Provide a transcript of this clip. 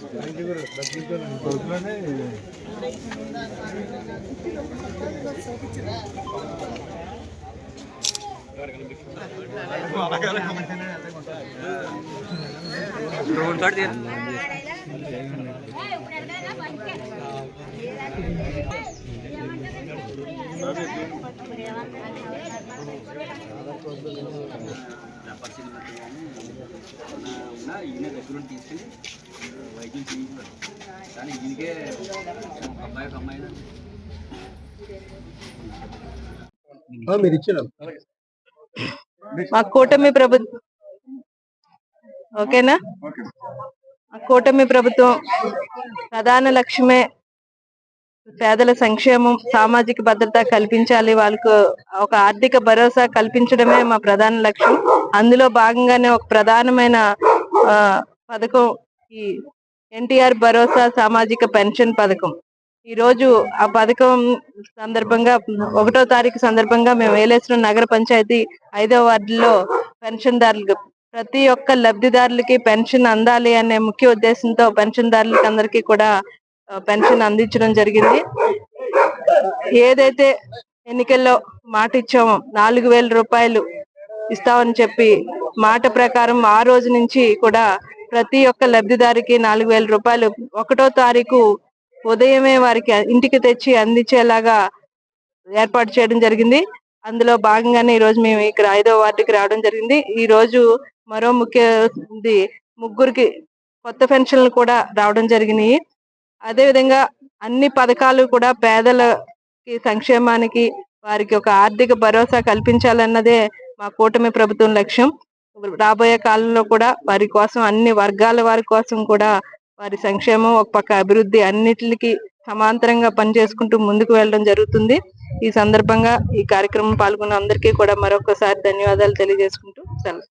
కి స్వాగతం ఓకే ఉన్నా ఈయన దగ్గర తీసుకుని కానీ ఈయనకే అబ్బాయి ఒక అమ్మాయి మీరు ఇచ్చిన మా కూటమి ప్రభుత్వం ఓకేనా? మా కూటమి ప్రభుత్వం ప్రధాన లక్ష్యమే పేదల సంక్షేమం సామాజిక భద్రత కల్పించాలి వాళ్ళకు ఒక ఆర్థిక భరోసా కల్పించడమే మా ప్రధాన లక్ష్యం. అందులో భాగంగానే ఒక ప్రధానమైన పథకం ఈ ఎన్టీఆర్ భరోసా సామాజిక పెన్షన్ పథకం. ఈ రోజు ఆ పథకం సందర్భంగా ఒకటో తారీఖు సందర్భంగా మేము ఏలేసిన నగర పంచాయతీ ఐదో వార్డులో పెన్షన్దారులకు ప్రతి ఒక్క లబ్ధిదారులకి పెన్షన్ అందాలి అనే ముఖ్య ఉద్దేశంతో పెన్షన్దారులకి అందరికీ కూడా పెన్షన్ అందించడం జరిగింది. ఏదైతే ఎన్నికల్లో మాట ఇచ్చామో నాలుగు వేల రూపాయలు ఇస్తామని చెప్పి మాట ప్రకారం ఆ రోజు నుంచి కూడా ప్రతి ఒక్క లబ్ధిదారికి నాలుగు వేల రూపాయలు. ఒకటో తారీఖు ఉదయమే వారికి ఇంటికి తెచ్చి అందించేలాగా ఏర్పాటు చేయడం జరిగింది. అందులో భాగంగానే ఈ రోజు మేము ఇక్కడ ఐదో వార్డుకి రావడం జరిగింది. ఈ రోజు మరో ముఖ్య ముగ్గురికి కొత్త పెన్షన్లు కూడా రావడం జరిగినాయి. అదే విధంగా అన్ని పథకాలు కూడా పేదలకి సంక్షేమానికి వారికి ఒక ఆర్థిక భరోసా కల్పించాలన్నదే మా కూటమి ప్రభుత్వం లక్ష్యం. రాబోయే కాలంలో కూడా వారి కోసం అన్ని వర్గాల వారి కోసం కూడా వారి సంక్షేమం ఒక పక్క అభివృద్ధి అన్నిటికి సమాంతరంగా పనిచేసుకుంటూ ముందుకు వెళ్ళడం జరుగుతుంది. ఈ సందర్భంగా ఈ కార్యక్రమం పాల్గొన్న అందరికీ కూడా మరొకసారి ధన్యవాదాలు తెలియజేసుకుంటూ సెలవు.